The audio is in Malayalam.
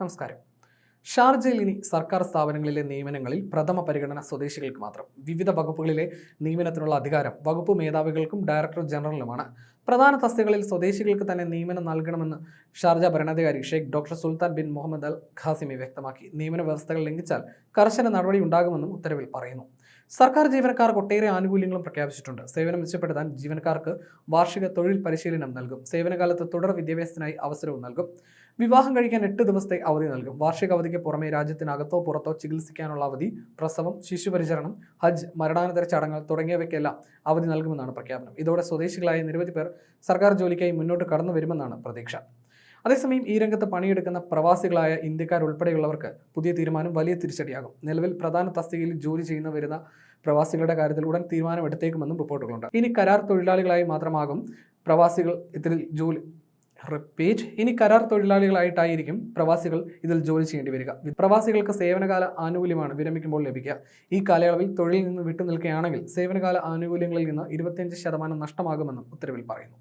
നമസ്കാരം. ഷാർജയിൽ ഇനി സർക്കാർ സ്ഥാപനങ്ങളിലെ നിയമനങ്ങളിൽ പ്രഥമ പരിഗണന സ്വദേശികൾക്ക് മാത്രം. വിവിധ വകുപ്പുകളിലെ നിയമനത്തിനുള്ള അധികാരം വകുപ്പ് മേധാവികൾക്കും ഡയറക്ടർ ജനറലിനുമാണ്. പ്രധാന തസ്തികകളിൽ സ്വദേശികൾക്ക് തന്നെ നിയമനം നൽകണമെന്ന് ഷാർജ ഭരണാധികാരി Sheikh doctor Sultan bin Muhammad Al Qasimi വ്യക്തമാക്കി. നിയമന വ്യവസ്ഥകൾ ലംഘിച്ചാൽ കർശന നടപടി ഉണ്ടാകുമെന്നും ഉത്തരവിൽ പറയുന്നു. സർക്കാർ ജീവനക്കാർക്ക് ഒട്ടേറെ ആനുകൂല്യങ്ങളും പ്രഖ്യാപിച്ചിട്ടുണ്ട്. സേവനം മെച്ചപ്പെടുത്താൻ ജീവനക്കാർക്ക് വാർഷിക തൊഴിൽ പരിശീലനം നൽകും. സേവനകാലത്ത് തുടർ വിദ്യാഭ്യാസത്തിനായി അവസരവും നൽകും. വിവാഹം കഴിക്കാൻ എട്ട് ദിവസത്തെ അവധി നൽകും. വാർഷിക അവധിക്ക് പുറമെ രാജ്യത്തിനകത്തോ പുറത്തോ ചികിത്സിക്കാനുള്ള അവധി പ്രസവം ശിശുപരിചരണം ഹജ്ജ് മരണാനന്തര ചടങ്ങുകൾ തുടങ്ങിയവയ്ക്കെല്ലാം അവധി നൽകുമെന്നാണ് പ്രഖ്യാപനം. ഇതോടെ സ്വദേശികളായ നിരവധി പേർ സർക്കാർ ജോലിക്കായി മുന്നോട്ട് കടന്നു വരുമെന്നാണ് പ്രതീക്ഷ. അതേസമയം ഈ രംഗത്ത് പണിയെടുക്കുന്ന പ്രവാസികളായ ഇന്ത്യക്കാർ ഉൾപ്പെടെയുള്ളവർക്ക് പുതിയ തീരുമാനം വലിയ തിരിച്ചടിയാകും. നിലവിൽ പ്രധാന തസ്തികയിൽ ജോലി ചെയ്യുന്ന വരുന്ന പ്രവാസികളുടെ കാര്യത്തിൽ ഉടൻ തീരുമാനം തീരുമാനമെടുത്തേക്കുമെന്നും റിപ്പോർട്ടുകളുണ്ട്. ഇനി കരാർ തൊഴിലാളികളായി മാത്രമാകും പ്രവാസികൾ ഇതിൽ ജോലി റിപ്പീറ്റ് ഇനി കരാർ തൊഴിലാളികളായിട്ടായിരിക്കും പ്രവാസികൾ ഇതിൽ ജോലി ചെയ്യേണ്ടി വരിക. പ്രവാസികൾക്ക് സേവനകാല ആനുകൂല്യമാണ് വിരമിക്കുമ്പോൾ ലഭിക്കുക. ഈ കാലയളവിൽ തൊഴിലിൽ നിന്ന് വിട്ടുനിൽക്കുകയാണെങ്കിൽ സേവനകാല ആനുകൂല്യങ്ങളിൽ നിന്ന് ഇരുപത്തിയഞ്ച് ശതമാനം നഷ്ടമാകുമെന്നും ഉത്തരവിൽ പറയുന്നു.